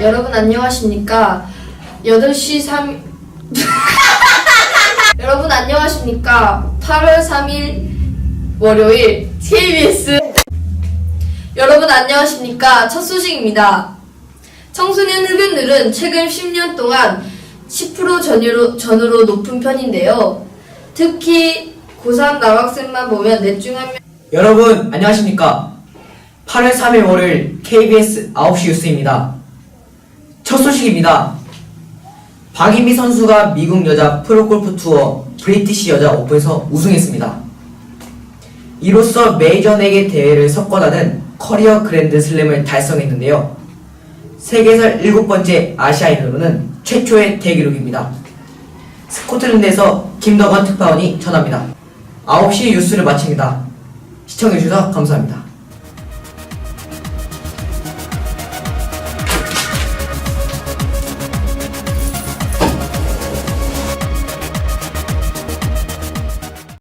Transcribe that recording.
여러분 안녕하십니까? 8시 3 여러분 안녕하십니까? 8월 3일 월요일 KBS 여러분 안녕하십니까? 첫 소식입니다. 청소년 흡연율은 최근 10년 동안 10% 전후로, 전후로 높은 편인데요. 특히 고3 남학생만 보면 넷중 한 명. 여러분 안녕하십니까 8월 3일 월요일 KBS 9시 뉴스입니다 첫 소식입니다. 박인비 선수가 미국 여자 프로골프 투어 브리티시 여자 오픈에서 우승했습니다. 이로써 메이저 4개 대회를 석권하는 커리어 그랜드 슬램을 달성했는데요. 세계에서 일곱 번째 아시아인으로는 최초의 대기록입니다. 스코틀랜드에서 김덕원 특파원이 전합니다. 9시 뉴스를 마칩니다. 시청해주셔서 감사합니다.